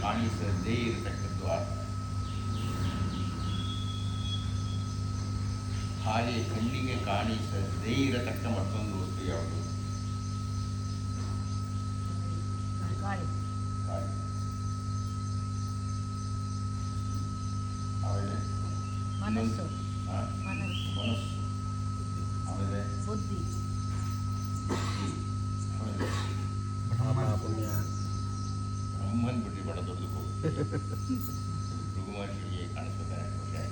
ಕಾಣಿಸದೇ ಇರತಕ್ಕದ್ದು ಆತ್ಮ ಹಾಗೆ ಕಣ್ಣಿಗೆ ಕಾಣಿಸದೇ ಇರತಕ್ಕ ಮತ್ತೊಂದು ವಸ್ತು ಯಾವುದು ಗಾಳಿ ಗಾಳಿ ಆಮೇಲೆ ಮನಸ್ಸು ಹಾ? ಮನಸ್ಸು ಬ್ರಹ್ಮನ್ ಬಿಟ್ಟು ಬಡ ದೊಡ್ಡದಕ್ಕೆ ಹೋಗುತ್ತೆ ಭೃಗುಮಹರ್ಷಿಗೆ ಕಾಣಿಸ್ಬೇಕಾದ್ರೆ ಒಳ್ಳೆ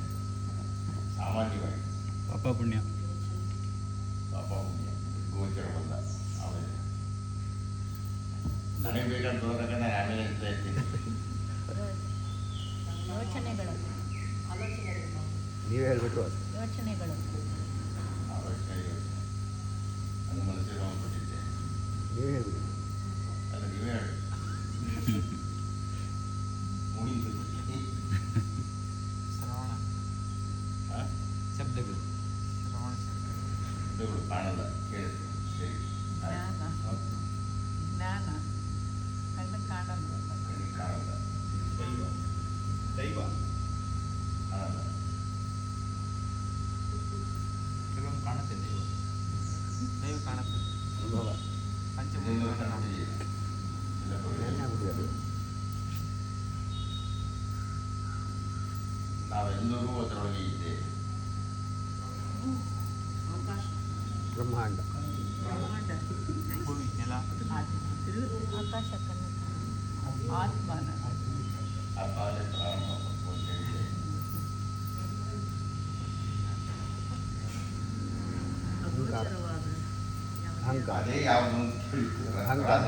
ಸಾಮಾನ್ಯವಾಗಿ ಪಾಪ ಪುಣ್ಯ ಪಾಪ ಪುಣ್ಯ ಗೋಚರವಲ್ಲ ಆಮೇಲೆ ನನಗೆ ಬೇಕಾದ ಹೋದಾಗ ನಾನು ಆಮೇಲೆ ಅಂತ ಇರ್ತೀನಿ ಯೋಚನೆಗಳು ನೀವೇ ಹೇಳ್ಬಿಟ್ಟು ಅದು ಯೋಚನೆಗಳು ಶಬ್ದಗಳು ಕಾಣಲ್ಲ ಕೇಳುತ್ತೆ ಅದೇ ಯಾವುದು ಅಂತ ತಿಳಿಸಿದ್ರೆ ಅಹಂಕಾರ.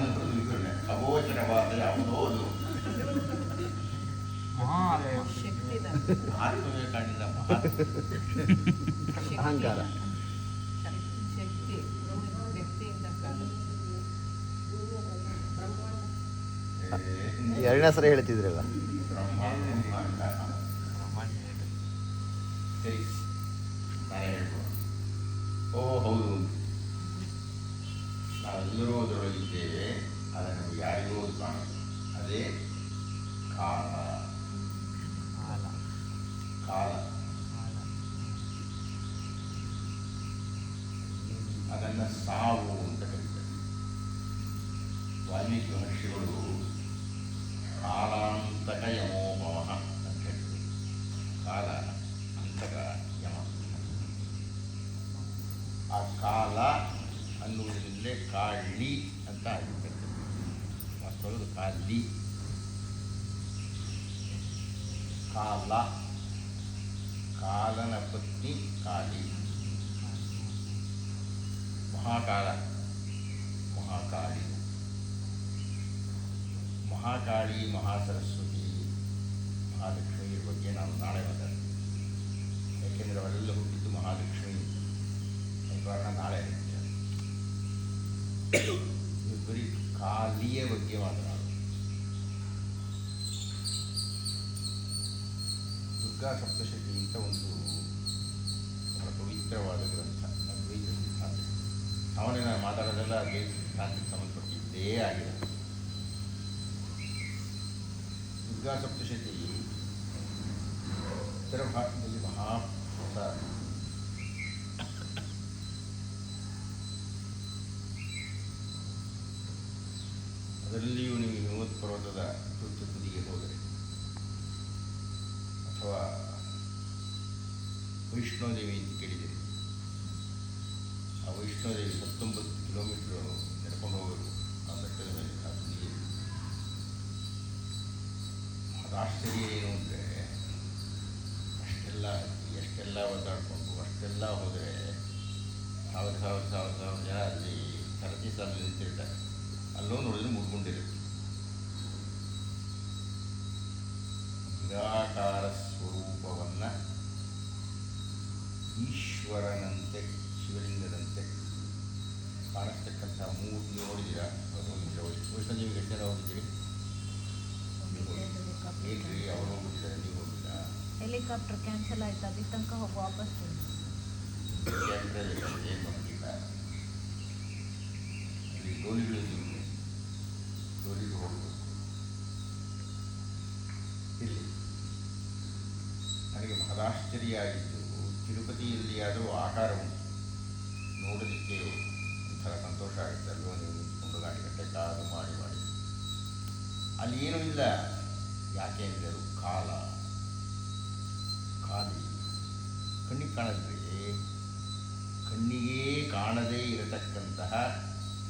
ಅಗೋಚರವಾದ ಯಾವುದೋ ಅದು ಮಹಾ ಆತ್ಮ ಶಕ್ತಿದ ಆತ್ಮವೇ ಕಾಣಿಲ್ಲ ಮಹಾತ್ಮ ಅಹಂಕಾರ ಶಕ್ತಿ ವ್ಯಕ್ತಿಯಿಂದ ಕಾಣುತ್ತೆ ಏ, ಎರಡನೇ ಸರಿ ಹೇಳ್ತಿದ್ರಲ್ಲ. ಓ ಹೌದು. ನಾವೆಲ್ಲರೂ ಅದರೊಳಗಿದ್ದೇವೆ. ಅದನ್ನು ಯಾರಿಗೂ ಅದು ಕಾಣುತ್ತೆ ಅದೇ ಕಾಲ. ಕಾಲ. ಅದನ್ನು ಸಾವು ಅಂತ ಕರೀತಾರೆ. ವಾಲ್ಮೀಕಿ ಮಹರ್ಷಿಗಳು ಆಗಿರ್ತದೆ ವಾಸ್ತವದ ಕಾಲಿ ಕಾಲ ಕಾಲನ ಪತ್ನಿ ಕಾಳಿ ಮಹಾಕಾಲ ಮಹಾಕಾಳಿ ಮಹಾಕಾಳಿ ಮಹಾಸರಸ್ವತಿ ಮಹಾಲಕ್ಷ್ಮಿಯ ಬಗ್ಗೆ ನಾನು ನಾಳೆ ಮಾತಾಡ್ತೀನಿ ಯಾಕೆಂದರೆ ಅವರೆಲ್ಲ ಹುಟ್ಟಿದ್ದು ಮಹಾಲಕ್ಷ್ಮಿ ಈ ಕಾರಣ ನಾಳೆ ಹೇಳ್ತೀನಿ ಬರೀ ಕಾಲಿಯ ಬಗ್ಗೆ ಮಾತನಾಡು ದುರ್ಗಾ ಸಪ್ತಶತಿ ಅಂತ ಒಂದು ಬಹಳ ಪವಿತ್ರವಾದ ಗ್ರಂಥ. ಅದ್ವೈತ ಸಿದ್ಧಾಂತ. ಅವನೇ ನಾನು ಮಾತಾಡೋದೆಲ್ಲ ಅದ್ವೈತ ಸಿದ್ಧಾಂತಕ್ಕೆ ಸಂಬಂಧಪಟ್ಟಿದ್ದೇ ಆಗಿದೆ. ದುರ್ಗಾ ಸಪ್ತಶತಿ, ಉತ್ತರ ಭಾರತದಲ್ಲಿ ಮಹಾ ಅದರಲ್ಲಿಯೂ ನೀವು ಹಿಮವತ್ ಪರ್ವತದ ತುರ್ತು ತುದಿಗೆ ಹೋದರೆ ಅಥವಾ ವೈಷ್ಣೋದೇವಿ ಅಂತ ಕೇಳಿದರೆ ಆ ವೈಷ್ಣೋದೇವಿ ಹತ್ತೊಂಬತ್ತು ಕಿಲೋಮೀಟ್ರ್ ನಡ್ಕೊಂಡು ಹೋಗಬೇಕು ಆ ಬೆಟ್ಟದ ಮೇಲೆ ಆ ತುದಿಗೆ. ಆಶ್ಚರ್ಯ ಏನು ಅಂದರೆ ಅಷ್ಟೆಲ್ಲ, ಎಷ್ಟೆಲ್ಲ ಒದ್ದಾಡಿಕೊಂಡು, ಅಷ್ಟೆಲ್ಲ ಹೋದರೆ ಈಶ್ವರನಂತೆ ಶಿವಲಿಂಗದಂತೆ ಕಾಣಿಸ್ತಕ್ಕಂಥ ಮೂರು ನೋಡಿದ್ದೀರಾ? ಹೋಗಿದ್ದೀರಾ ವೈಷ್ಣು ನೀವು ಗಟ್ಟಿನ ಹೋಗಿದ್ದೀರಿ ಅವರು ನೀವು ಹೋಗಿಲ್ಲ ಹೆಲಿಕಾಪ್ಟರ್ ಕ್ಯಾನ್ಸಲ್ ಆಯ್ತು ಅಲ್ಲಿ ತನಕ ಹೋಗಿ ವಾಪಸ್ ಹೋಗಬೇಕು. ಇಲ್ಲಿ. ನನಗೆ ಬಹಳ ಆಶ್ಚರ್ಯ ಆಯಿತು. ತಿರುಪತಿಯಲ್ಲಿ ಆದರೂ ಉಂಟು. ನೋಡಲಿಕ್ಕೆ ಒಂಥರ ಸಂತೋಷ ಆಗುತ್ತೆ. ಅಲ್ಲೋ ನೀವು ನಿಂತ್ಕೊಂಡು ಗಟ್ಟೆ ಕಾದು ಮಾಡಿ ಮಾಡಿ. ಅಲ್ಲಿ ಏನೂ ಇಲ್ಲ. ಯಾಕೆ ಅಂದರೆ ಕಾಲ. ಖಾಲಿ. ಕಣ್ಣಿಗೆ ಕಾಣದ್ರೆ ಕಣ್ಣಿಗೇ ಕಾಣದೇ ಇರತಕ್ಕಂತಹ,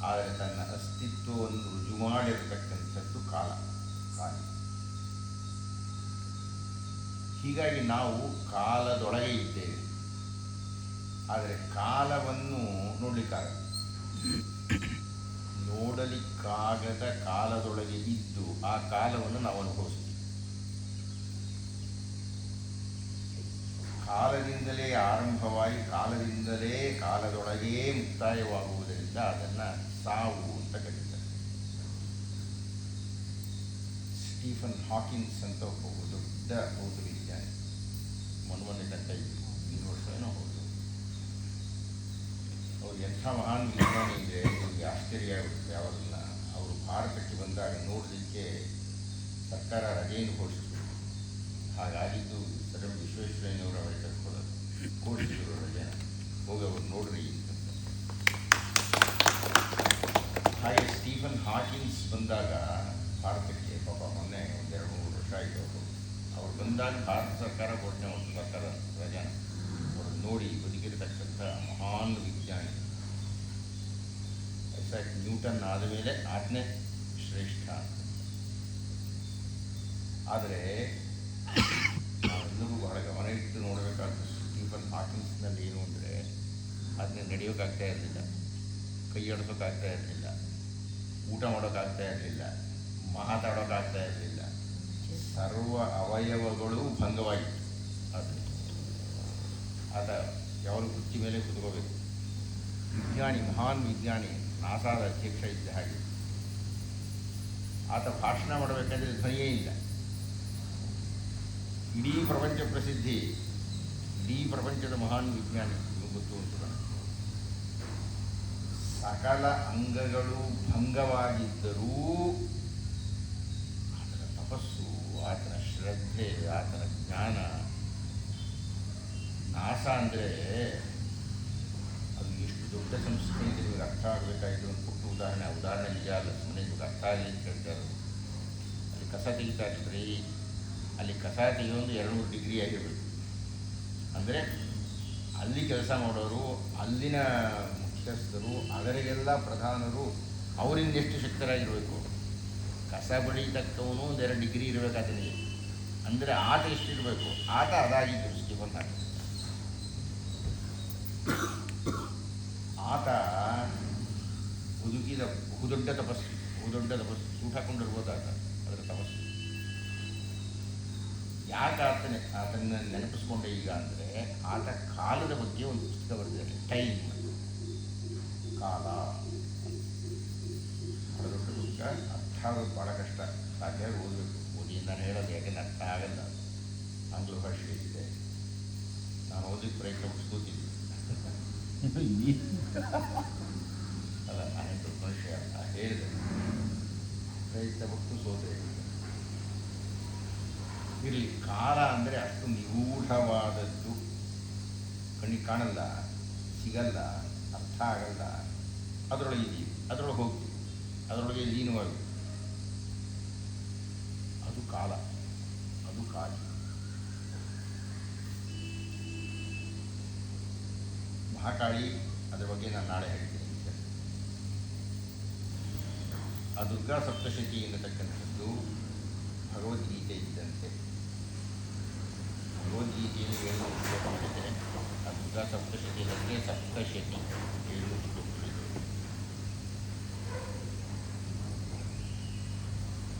ಆದರೆ ತನ್ನ ಅಸ್ತಿತ್ವವನ್ನು ರುಜು ಮಾಡಿರತಕ್ಕಂಥದ್ದು ಕಾಲ. ಖಾಲಿ. ಹೀಗಾಗಿ ನಾವು ಕಾಲದೊಳಗೆ ಇದ್ದೇವೆ. ಆದರೆ ಕಾಲವನ್ನು ನೋಡಲಿಕ್ಕಾಗ ನೋಡಲಿಕ್ಕಾಗದ ಕಾಲದೊಳಗೆ ಇದ್ದು ಆ ಕಾಲವನ್ನು ನಾವು ಅನುಭವಿಸ್ತೀವಿ. ಕಾಲದಿಂದಲೇ ಆರಂಭವಾಗಿ ಕಾಲದಿಂದಲೇ ಕಾಲದೊಳಗೆ ಮುಕ್ತಾಯವಾಗುವುದರಿಂದ ಅದನ್ನು ಸಾವು ಅಂತ ಕರೀತಾರೆ. ಸ್ಟೀಫನ್ ಹಾಕಿನ್ಸ್ ಅಂತ ಒಬ್ಬ ದೊಡ್ಡ ಭೌತ ವಿಜ್ಞಾನಿ ಮೊನ್ನೆ ಗಂಟೆ ಇನ್ನೂರು ಹೌದು. ಅವ್ರು ಎಂಥ ಮಹಾನ್ ವಿಜ್ಞಾನಿ ಇದೆ ನಿಮಗೆ ಆಶ್ಚರ್ಯ ಆಗುತ್ತೆ. ಅವರನ್ನು ಅವರು ಭಾರತಕ್ಕೆ ಬಂದಾಗ ನೋಡಲಿಕ್ಕೆ ಸರ್ಕಾರ ರಜೆಯನ್ನು ಘೋಷಿಸಿದರು ಹಾಗಾಗಿದ್ದು ಸರ್ ವಿಶ್ವೇಶ್ವರಯ್ಯನವರು ಅವರಿಗೆ ಕರ್ಕೊಳ್ಳೋದು ಘೋಷಿಸಿದ್ರು ರಜೆ ಹೋಗಿ ಅವರು ನೋಡ್ರಿ ಹಾಗೆ ಸ್ಟೀಫನ್ ಹಾಕಿನ್ಸ್ ಬಂದಾಗ ಭಾರತಕ್ಕೆ ಪಾಪ ಮೊನ್ನೆ ಒಂದೆರಡು ಮೂರು ವರ್ಷ ಆಯಿತು. ಅವರು ಅವ್ರು ಬಂದಾಗ ಭಾರತ ಸರ್ಕಾರ ಕೊಟ್ಟನೆ ಒಂದು ಸರ್ಕಾರ ರಜಾನ ಅವರು ನೋಡಿ ಬದುಕಿರತಕ್ಕಂಥ ಮಹಾನ್ ವಿಜ್ಞಾನಿ. ಎಕ್ಸಾಕ್ಟ್ ನ್ಯೂಟನ್ ಆದಮೇಲೆ ಆಜ್ಞೆ ಶ್ರೇಷ್ಠ ಅಂತ. ಆದರೆ, ನಾವೆಲ್ಲರೂ ಬಹಳ ಗಮನ ಇಟ್ಟು ನೋಡಬೇಕಾದ ಸ್ಟೀಫನ್ ಹಾಕಿನ್ಸ್ನಲ್ಲಿ ಏನು ಅಂದರೆ ಅದನ್ನ ನಡೆಯೋಕ್ಕಾಗ್ತಾ ಇರಲಿಲ್ಲ. ಕೈ ಆಡಿಸೋಕ್ಕಾಗ್ತಾ ಇರಲಿಲ್ಲ. ಊಟ ಮಾಡೋಕ್ಕಾಗ್ತಾ ಇರಲಿಲ್ಲ. ಮಾತಾಡೋಕ್ಕಾಗ್ತಾ ಇರಲಿಲ್ಲ. ಸರ್ವ ಅವಯವಗಳು ಭಂಗವಾಗಿತ್ತು. ಅದು ಆತ ಯಾವಾಗಲೂ ಕುರ್ಚಿ ಮೇಲೆ ಕುತ್ಕೋಬೇಕು. ವಿಜ್ಞಾನಿ, ಮಹಾನ್ ವಿಜ್ಞಾನಿ, ನಾಸಾದ ಅಧ್ಯಕ್ಷ ಇದ್ದ ಹಾಗೆ. ಆತ ಭಾಷಣ ಮಾಡಬೇಕಂದ್ರೆ ಧ್ವನಿಯೇ ಇಲ್ಲ. ಇಡೀ ಪ್ರಪಂಚ ಪ್ರಸಿದ್ಧಿ, ಇಡೀ ಪ್ರಪಂಚದ ಮಹಾನ್ ವಿಜ್ಞಾನಿ ಗೊತ್ತು ಅಂತ ಸಕಲ ಅಂಗಗಳು ಭಂಗವಾಗಿದ್ದರೂ ಆತನ ತಪಸ್ಸು, ಆತನ ಶ್ರದ್ಧೆ, ಆತನ ಜ್ಞಾನ ನಾಸ ಅಂದರೆ ಅದು ಎಷ್ಟು ದೊಡ್ಡ ಸಂಸ್ಥೆ ಅಂತ ನಿಮಗೆ ಅರ್ಥ ಆಗಬೇಕಾಯಿತು ಒಂದು ಪುಟ್ಟ ಉದಾಹರಣೆ. ಉದಾಹರಣೆ ನಿಜ ಅಲ್ಲ ಸುಮ್ಮನೆ ನಿಮಗೆ ಅರ್ಥ ಆಗಲಿ ಅಂತ ಹೇಳ್ತಾರೆ. ಅಲ್ಲಿ ಕಸ ತೆಗಿತಾ ಇರ್ತೀರಿ. ಅಲ್ಲಿ ಕಸ ತೆಗೆಯೊಂದು ಎರಡು ಮೂರು ಡಿಗ್ರಿ ಆಗಿರಬೇಕು. ಅಂದರೆ ಅಲ್ಲಿ ಕೆಲಸ ಮಾಡೋರು, ಅಲ್ಲಿನ ಮುಖ್ಯಸ್ಥರು ಅದರಿಗೆಲ್ಲ ಪ್ರಧಾನರು, ಅವರಿಂದ ಎಷ್ಟು ಶಕ್ತರಾಗಿರಬೇಕು? ಕಸ ಬಡಿತಕ್ಕವನು ಒಂದೆರಡು ಡಿಗ್ರಿ ಇರಬೇಕಾದ ಆತನಿಗೆ ಅಂದರೆ ಆತ ಎಷ್ಟಿರಬೇಕು? ಆತ ಅದಾಗಿದ್ದು ಸ್ಟೀಫನ್ ಹಾಕಿ ಆತ ಬದುಕಿದ ಬಹುದೊಡ್ಡ ತಪಸ್ಸು ಬಹುದೊಡ್ಡ ತಪಸ್ಸು, ಸೂಟ್ ಹಾಕೊಂಡಿರ್ಬೋದಾತ ಅದರ ತಪಸ್ಸು. ಯಾಕೆ ಆತನ ಆತನ ನೆನಪಿಸ್ಕೊಂಡೆ ಈಗ ಅಂದರೆ ಆತ ಕಾಲದ ಬಗ್ಗೆ ಒಂದು ಪುಸ್ತಕ ಬರೆದಿದ್ದಾರೆ ಟೈಮ್. ಕಾಲ. ದೊಡ್ಡ ಪುಸ್ತಕ ಅರ್ಥ ಆಗೋದು ಭಾಳ ಕಷ್ಟ. ಸಾಧ್ಯ ಓದಬೇಕು. ಓದಿ, ನಾನು ಹೇಳೋದು ಯಾಕೆಂದ್ರೆ ಅರ್ಥ ಆಗಲ್ಲ. ಆಂಗ್ಲ ಭಾಷೆ ಇದೆ. ನಾನು ಓದಿ ಪ್ರಯತ್ನ ಪಡಿಸ್ಕೋತೀನಿ ಹೇಳಿದೆ ಇರಲಿ ಕಾಲ ಅಂದರೆ ಅಷ್ಟು ನಿಗೂಢವಾದದ್ದು. ಕಣ್ಣಿಗೆ ಕಾಣಲ್ಲ, ಸಿಗಲ್ಲ, ಅರ್ಥ ಆಗಲ್ಲ. ಅದರೊಳಗೆ ಇದೀವಿ ಅದರೊಳಗೆ ಹೋಗ್ತೀವಿ ಅದರೊಳಗೆ ಲೀನವಾಗಿ. ಅದು ಕಾಲ ಅದು ಕಾಲ ಮಹಾಕಾಳಿ ಅದರ ಬಗ್ಗೆ ನಾನು ನಾಳೆ ಹೇಳ್ತೀನಿ. ಆ ದುರ್ಗಾ ಸಪ್ತಶತಿ ಎನ್ನತಕ್ಕಂಥದ್ದು ಭಗವದ್ಗೀತೆ ಇದ್ದಂತೆ. ಭಗವದ್ಗೀತೆಯಲ್ಲಿ ಏನು ಶ್ಲೋಕ ಮಾಡಿದರೆ ಆ ದುರ್ಗಾ ಸಪ್ತಶತಿ ಏಳು ಶ್ಲೋಕಗಳಿವೆ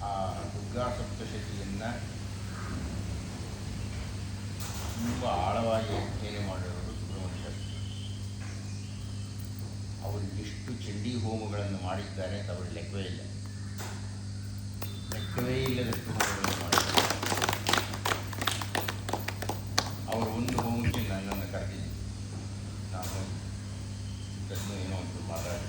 ಆ ದುರ್ಗಾ ಸಪ್ತಶತಿಯನ್ನು ತುಂಬ ಆಳವಾಗಿ ಅಧ್ಯಯನ ಮಾಡಿರೋರು ಅವರು ಎಷ್ಟು ಚಂಡಿ ಹೋಮಗಳನ್ನು ಮಾಡಿದ್ದಾರೆ ಅಂತ ಅವರ ಲೆಕ್ಕವೇ ಇಲ್ಲ. ಲೆಕ್ಕವೇ ಇಲ್ಲದಷ್ಟು ಹೋಮಗಳನ್ನು ಮಾಡಿದ್ದಾರೆ. ಅವರು ಒಂದು ಹೋಮಕ್ಕೆ ನನ್ನನ್ನು ಕರೆದಿದ್ದೆ ನಾನು ಇದನ್ನು ಏನೋ ಒಂದು ಮಾತಾಡಿ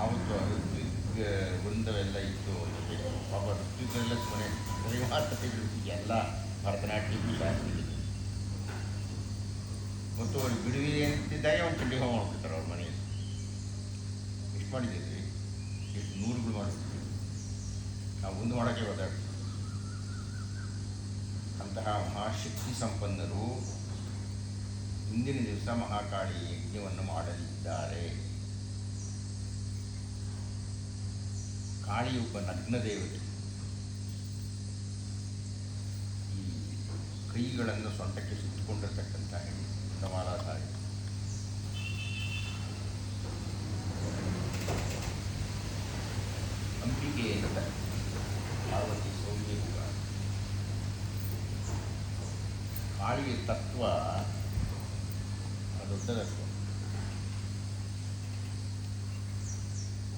ಆವತ್ತು ಋತ್ವಿಕ್ ವೃಂದವೆಲ್ಲ ಇತ್ತು ಜೊತೆ. ಪಾಪ ಋತ್ವಿಕೆಲ್ಲ ಸುಮ್ಮನೆ ಎಲ್ಲ ಭರತನಾಟ್ಯ ಶಾಸ್ತ್ರೀಯ ಮತ್ತು ಅವ್ರಿಗೆ ಬಿಡುವಿದೆ ಅಂತಿದ್ದಾಗ ಒಂದು ಚಂಡಿ ಹೋಮ ಮಾಡ್ಬಿಡ್ತಾರೆ ಅವ್ರ ಮನೆಯಲ್ಲಿ. ಎಷ್ಟು ಮಾಡಿದ್ದೀವಿ ಎಷ್ಟು ನೂರುಗಳು ಮಾಡಿರ್ತೀವಿ ನಾವು ಮುಂದೆ ಮಾಡೋಕ್ಕೆ ಒದ್ದಾಡ್ತೀವಿ ಅಂತಹ ಮಹಾಶಕ್ತಿ ಸಂಪನ್ನರು ಹಿಂದಿನ ದಿವಸ ಮಹಾಕಾಳಿ ಯಜ್ಞವನ್ನು ಮಾಡಲಿದ್ದಾರೆ. ಕಾಳಿ ಒಬ್ಬ ನಗ್ನ ದೇವತೆ ಈ ಕೈಗಳನ್ನು ಸೊಂಟಕ್ಕೆ ಸುತ್ತಿಕೊಂಡಿರ್ತಕ್ಕಂಥ ಹೆಣ್ಣು ಕಮಾಲಾಧಾರಿ ಅಂಬಿಕೆ ಅಂತ ಪಾರ್ವತಿ ಸೌಮ್ಯ ಕೂಡ ಕಾಳಿಯ ತತ್ವ ದೊಡ್ಡ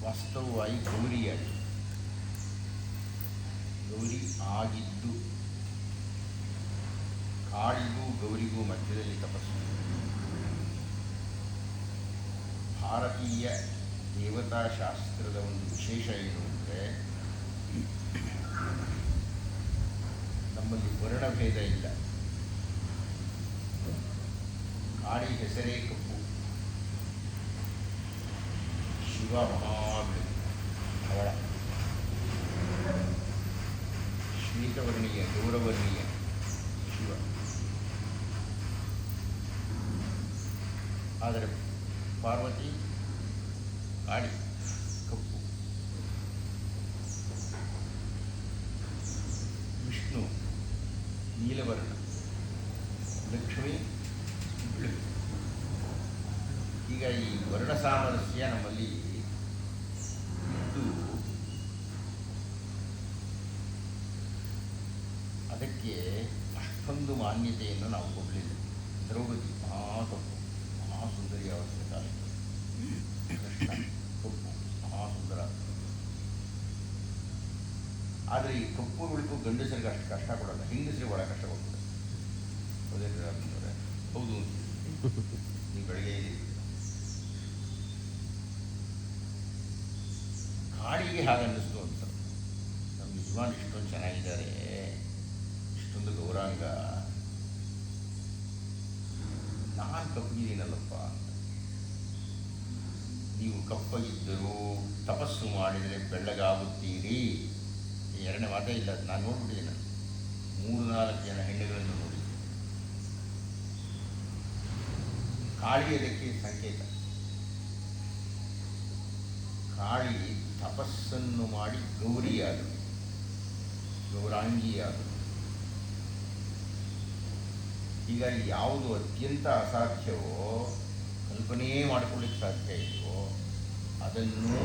ವಾಸ್ತವವಾಗಿ ಗೌರಿಯಾಗಿ. ಗೌರಿ ಆಗಿದ್ದು ಕಾಳಿಗೂ ಗೌರಿಗೂ ಮಧ್ಯದಲ್ಲಿ ತಪಸ್ಸು. ಭಾರತೀಯ ದೇವತಾ ಶಾಸ್ತ್ರದ ಒಂದು ವಿಶೇಷ ಏನು ಅಂದರೆ ನಮ್ಮಲ್ಲಿ ವರ್ಣಭೇದ ಇಲ್ಲ. ಕಾಳಿ ಹೆಸರೇ ಕಪ್ಪು. ಶಿವ ಮಹಾಬಲಿ ಅವಳ ಶ್ವೇತವರ್ಣೀಯ ಗೌರವರ್ಣೀಯ ಶಿವ ಆದರೆ ಪಾರ್ವತಿ ಕಾಡಿ ಕಪ್ಪು. ವಿಷ್ಣು ನೀಲವರ್ಣ. ಲಕ್ಷ್ಮಿ ಬಿಳು. ಈಗ ಈ ವರ್ಣ ಸಾಮರಸ್ಯ ನಮ್ಮಲ್ಲಿ ಇದ್ದು, ಅದಕ್ಕೆ ಅಷ್ಟೊಂದು ಮಾನ್ಯತೆಯನ್ನು ನಾವು ಆದರೆ ಈ ಉಳಿತು ಗಂಡಸರಿಗೆ ಅಷ್ಟು ಕಷ್ಟ ಕೊಡಲ್ಲ, ಹೆಂಗಸರಿಗೆ ಭಾಳ ಕಷ್ಟ ಕೊಡ್ತದೆ. ಹೌದೇ ಅಂತಂದರೆ ಹೌದು. ನೀವು ಬೆಳಗ್ಗೆ ಕಾಡಿಗೆ ಹಾಗೆ ಅನ್ನಿಸ್ತು ಅಂತ. ನಮ್ಮ ಯಜಮಾನ್ ಇಷ್ಟೊಂದು ಚೆನ್ನಾಗಿದ್ದಾರೆ, ಇಷ್ಟೊಂದು ಗೌರಾಂಗ. ನಾನು ಕಪ್ಪಿದ್ದೀನಲ್ಲಪ್ಪ ನೀವು ಕಪ್ಪಗಿದ್ದರೂ ತಪಸ್ಸು ಮಾಡಿದರೆ ಬೆಳ್ಳಗಾಗುತ್ತೀರಿ. ಎರಡನೇ ಮಾತೇ ಇಲ್ಲ ನಾನು ನೋಡ್ಬಿಟ್ಟಿದ್ದೀನಿ ಮೂರು ನಾಲ್ಕು ಜನ ಹೆಣ್ಣುಗಳನ್ನು ನೋಡಿ. ಕಾಳಿ ಅದಕ್ಕೆ ಸಂಕೇತ. ಕಾಳಿ ತಪಸ್ಸನ್ನು ಮಾಡಿ ಗೌರಿಯಾದಳು ಗೌರಾಂಗಿಯಾದಳು ಹೀಗಾಗಿ ಯಾವುದು ಅತ್ಯಂತ ಅಸಾಧ್ಯವೋ ಕಲ್ಪನೆಯೇ ಮಾಡಿಕೊಳ್ಳಿಕ್ಕೆ ಸಾಧ್ಯ ಇದೆಯೋ, ಅದನ್ನೂ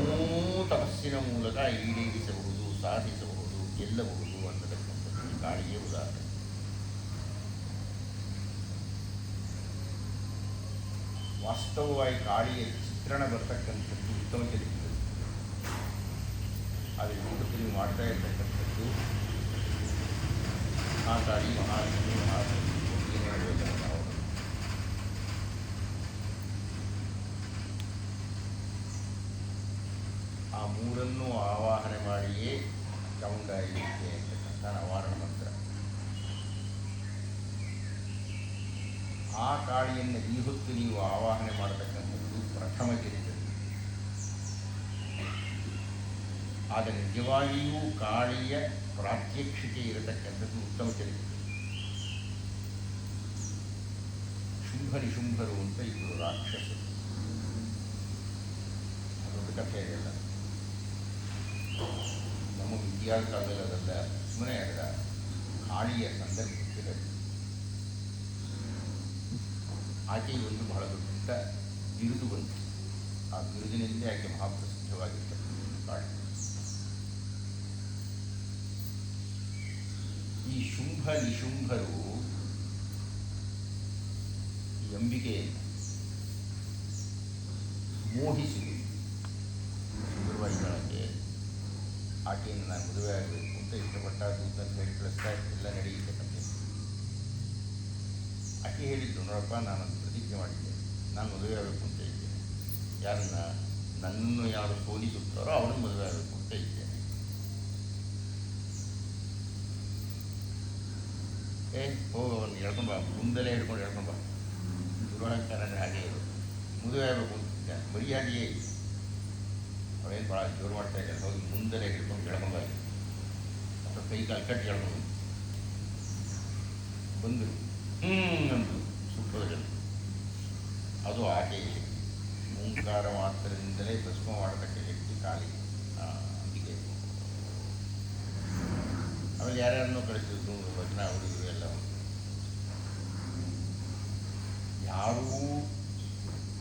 ತಪಸ್ಸಿನ ಮೂಲಕ ಈಡೇರಿಸಬಹುದು, ಸಾಧಿಸಬಹುದು. ಗೆಲ್ಲಬಹುದು ಅನ್ನತಕ್ಕಂಥದ್ದು ಗಾಳಿಯೇ ಉದಾಹರಣೆ. ವಾಸ್ತವವಾಗಿ ಗಾಳಿಯ ಚಿತ್ರಣ ಬರ್ತಕ್ಕಂಥದ್ದು ಉತ್ತಮ ಚರಿತ್ರೆ. ಆದರೆ ಇವತ್ತು ನೀವು ಮಾಡ್ತಾ ಇರ್ತಕ್ಕಂಥದ್ದು ಮಹಾಲಕ್ಷ್ಮಿ ಮಹಾಲಕ್ಷ್ಮಿ ಏನೇ ಹೇಳ್ಬೇಕಲ್ಲ ನಾವು ಆ ಮೂರನ್ನು ಮಾಡಿಯೇ ಚಾಮುಂಡಾಯಿಗೆ ಅಂತಕ್ಕಂಥ ನವಾರಣ ಮಂತ್ರ. ಆ ಕಾಳಿಯನ್ನು ಈ ಹೊತ್ತು ನೀವು ಆವಾಹನೆ ಮಾಡತಕ್ಕಂಥದ್ದು ಪ್ರಥಮ ಚರಿತ್ರೆ. ಆದರೆ ನಿಜವಾಗಿಯೂ ಕಾಳಿಯ ಪ್ರಾತ್ಯಕ್ಷಿಕೆ ಇರತಕ್ಕಂಥದ್ದು ಉತ್ತಮ ಚರಿತ್ರೆ. ಶುಂಭರಿ ಶುಂಭರು ಅಂತ ಇಬ್ಬರು ರಾಕ್ಷಸರು. ಅದೊಂದು ಕಥೆ ಇದೆಲ್ಲ. ಇತಿಹಾಸ ಕಾಲದಲ್ಲಿ ಅದೆಲ್ಲ ಸುಮ್ಮನೆ ಅದರ ಕಾಳಿಯ ಸಂದರ್ಭಕ್ಕೆ ಆಕೆಗೆ ಒಂದು ಬಹಳ ದೊಡ್ಡ ಬಿರುದು ಬಂತು. ಆ ಬಿರುದಿನಿಂದ ಆಕೆ ಮಹಾಪ್ರಸಿದ್ಧವಾಗಿರ್ತಕ್ಕಂಥ ಈ ಶುಂಭ ನಿಶುಂಭರು ಈ ಅಂಬಿಕೆಯನ್ನು ಮೋಹಿಸಿದರು ಆಕೆಯನ್ನು ನಾನು ಮದುವೆ ಆಗಬೇಕು ಅಂತ ಇಷ್ಟಪಟ್ಟ ದೂತ ಅಂತ ಹೇಳಿ ಕಳಿಸ್ತಾ ಎಲ್ಲ ನಡೆಯುತ್ತೆ ಕಥೆ ಆಕೆ ಹೇಳಿದ್ದು ನೋಡಪ್ಪ ನಾನೊಂದು ಪ್ರತಿಜ್ಞೆ ಮಾಡಿದ್ದೇನೆ ನಾನು ಮದುವೆ ಆಗಬೇಕು ಅಂತ ಇದ್ದೇನೆ ಯಾರನ್ನ ನನ್ನನ್ನು ಯಾರು ಸೋಲಿಸುತ್ತಾರೋ ಅವರನ್ನು ಮದುವೆ ಆಗಬೇಕು ಅಂತ ಇದ್ದೇನೆ ಏ ಹೋಗು ಅವ್ನು ಎಳ್ಕೊಂಡು ಬಾ ಮುಂದಲೇ ಹಿಡ್ಕೊಂಡು ಎಳ್ಕೊಂಡು ಬಾ ದುರಹಂಕಾರ ಅಂದರೆ ಹಾಗೆ ಇರು ಮದುವೆ ಆಗಬೇಕು ಅಂತಿದ್ದ ಬರೀ ಹಾಗೆಯೇ ಅವೇನು ಭಾಳ ಜೋರು ಮಾಡ್ತಾ ಇದ್ದಾರೆ ಹೋಗಿ ಮುಂದೆ ಹಿಡ್ಕೊಂಡು ಎಳ್ಕೊಂಡು ಅಥವಾ ಕೈ ಕಾಲು ಕಟ್ಟಿ ಎಳ್ಕೊಂಡು ಬಂದು ಹ್ಞೂ ಅಂದು ಸುಟ್ಟೋದ್ರೆ ಅದು ಆಕೆ ಓಂಕಾರ ಮಾತ್ರದಿಂದಲೇ ಭಸ್ಮ ಮಾಡತಕ್ಕ ಶಕ್ತಿ ಆ, ಅಂಬಿಕೆ. ಆಮೇಲೆ ಯಾರ್ಯಾರನ್ನೂ ಕಳಿಸಿದ್ರು ವಚನ ಹುಡುಗರು ಎಲ್ಲ. ಯಾರೂ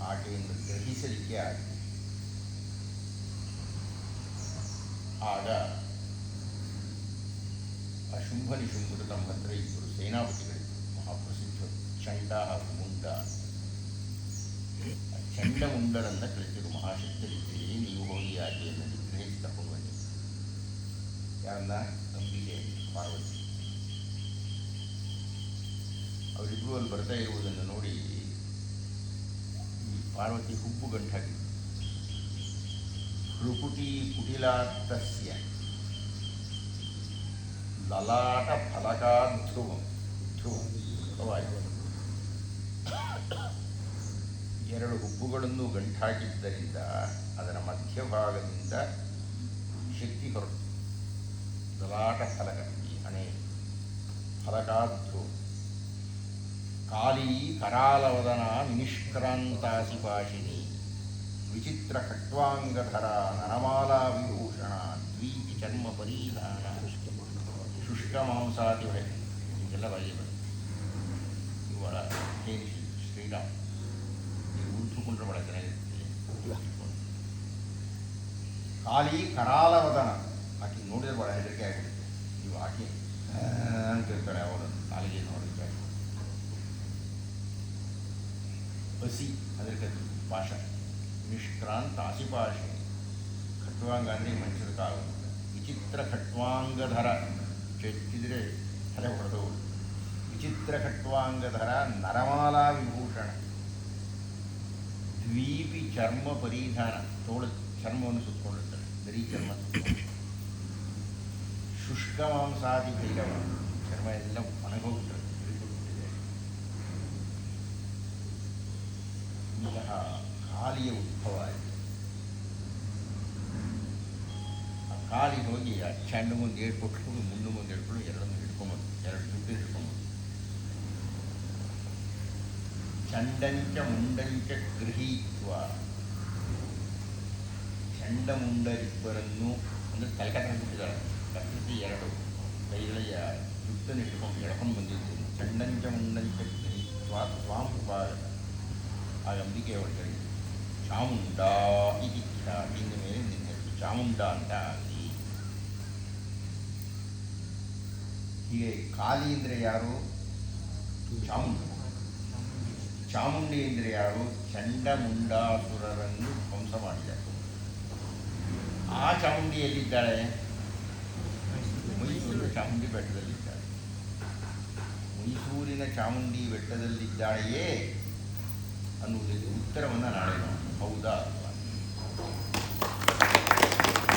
ಆಕೆಯನ್ನು ಗ್ರಹಿಸಲಿಕ್ಕೆ ಆಗಿ ಆಗ ಅಶುಂಭ ನಿಶುಂಭರು ತಮ್ಮ ಹತ್ರ ಇಬ್ಬರು ಸೇನಾಪತಿಗಳು ಮಹಾಪ್ರಸಿದ್ಧ ಚಂಡ ಹಾಗೂ ಮುಂಡ. ಚಂಡ ಮುಂಡರನ್ನ ಕಳಿಸಿದ್ರು ಮಹಾಶಕ್ತರಿದ್ದೀರಿ ನೀವು ಹೋಗಿ ಆಕೆಯನ್ನು ನಿಗ್ರಹಿಸಿ ತಕೊಂಡು ಬನ್ನಿ. ಯಾರನ್ನ? ನಂಬಿಕೆ ಪಾರ್ವತಿ. ಅವರಿಬ್ಬರು ಅಲ್ಲಿ ಬರ್ತಾ ಇರುವುದನ್ನು ನೋಡಿ ಈ ಪಾರ್ವತಿ ಹುಬ್ಬು ಗಂಟಾಗಿ ಭ್ರುಕುಟಿ ಕುಟಿಲಾತ್ತಸ್ಯ ಲಲಾಟ ಫಲಕಾಧ್ರುವಂ ಧ್ರುವಂ ಧ್ರುವವಾಯಿತು. ಎರಡು ಹುಬ್ಬುಗಳನ್ನು ಗಂಟಾಕಿದ್ದರಿಂದ ಅದರ ಮಧ್ಯಭಾಗದಿಂದ ಶಕ್ತಿ ಹೊರಟು. ಲಲಾಟ ಫಲಕ ಈ ಹಣೆ ಕಾಲಿ ಕರಾಲವದನ ನಿಷ್ಕ್ರಾಂತಾಸಿ ಪಾಶಿನಿ. ವಿಚಿತ್ರ ಖಟ್ವಾಂಗಧರ ನರಮಾಲಾ ವಿಭೂಷಣ ದ್ವೀಪಿ ಚರ್ಮ ಪರಿಧಾನ ಶುಷ್ಕ ಮಾಂಸಾತಿ ಭಯ ಹೀಗೆಲ್ಲ ಬಗೆ ಬರುತ್ತೆ ಇವಳ ಹೇಳಿ ಶ್ರೀರಾಮ್ ನೀವು ಉಂಟುಕೊಂಡ್ರೆ ಭಾಳ ಚೆನ್ನಾಗಿರುತ್ತೆ ಖಾಲಿ ಕರಾಲವದನ ಆಕೆ ನೋಡಿದ್ರೆ ಭಾಳ ಹೆದರಿಕೆ ಆಗಿಬಿಡುತ್ತೆ ನೀವು ಆಕೆ ಆ, ಅಂತಿರ್ತಾಳೆ ಅವಳು ನಾಲಿಗೆ ನೋಡಿದ್ರೆ ಹಸಿ ಅದಕ್ಕೆ ಪಾಶ ನಿಷ್ಕ್ರಾಂತ ಆಸಿಪಾಶ ಖಟ್ವಾಂಗ ಅಂದರೆ ಮನುಷ್ಯರ ಕಾಲು ವಿಚಿತ್ರ ಖಟ್ವಾಂಗಧರ ಚೆತ್ತಿದ್ರೆ ತಲೆ ಹೊಡೆದವು ವಿಚಿತ್ರ ಖಟ್ವಾಂಗಧರ ನರಮಾಲಾ ವಿಭೂಷಣ ದ್ವೀಪಿ ಚರ್ಮ ಪರಿಧಾನ ತೋಳ ಚರ್ಮವನ್ನು ಸುತ್ತಕೊಂಡಿರ್ತಾರೆ ಬರೀ ಚರ್ಮ ಸುತ್ತಕೊಂಡು. ಶುಷ್ಕ ಮಾಂಸಾದಿ ಭೈರವ ಹೋಗಿ ಆ ಚೆಂಡು ಮುಂದೆ ಹೇಳ್ಕೊಟ್ಟು ಮುಂದೆ ಮುಂದೆ ಹೇಳ್ಕೊಂಡು ಎರಡನ್ನು ಹಿಡ್ಕೊಂಬಂದು ಎರಡು ಜುಟ್ಟು ಹಿಡ್ಕೊಂಬಂದು ಚಂಡಂಚ ಮುಂಡಂಚ ಗೃಹೀತ್ವ ಚಂಡ ಮುಂಡರಿಬ್ಬರನ್ನು ಅಂದರೆ ತಲೆಕಟ್ಟಿಬಿಟ್ಟಿದ್ದಾರೆ ಕತ್ತಿಸಿ ಎರಡು ಕೈಗಳಿಗೆ ಜುಟ್ಟನ್ನು ಇಟ್ಕೊಂಡು ಎಳ್ಕೊಂಡು ಬಂದಿದ್ದೀನಿ ಚಂಡಂಚ ಮುಂಡಂಚ ಗೃಹೀತ್ವ ಸ್ವಾಂ ಉಪಾಯ ಆ ಅಂಬಿಕೆ ಒಳಗಡೆ ಚಾಮುಂಡ ಇತಿ ಇನ್ನ ಮೇಲೆ ನಿನ್ನ ಹೆಸರು ಚಾಮುಂಡ ಅಂತ ಆಗಲಿ ಹೀಗೆ ಕಾಲಿ ಅಂದರೆ ಯಾರು? ಚಾಮುಂಡಿ. ಚಾಮುಂಡಿ ಅಂದರೆ ಯಾರು? ಚಂಡಮುಂಡಾಸುರರನ್ನು ಧ್ವಂಸ ಮಾಡಿದ್ದಾರೆ. ಆ ಚಾಮುಂಡಿಯಲ್ಲಿದ್ದಾಳೆ? ಮೈಸೂರಿನ ಚಾಮುಂಡಿ ಬೆಟ್ಟದಲ್ಲಿದ್ದಾಳೆ. ಮೈಸೂರಿನ ಚಾಮುಂಡಿ ಬೆಟ್ಟದಲ್ಲಿದ್ದಾಳೆಯೇ ಅನ್ನುವುದಕ್ಕೆ ಉತ್ತರವನ್ನು ನಾಳೆ ಹೌದಾ?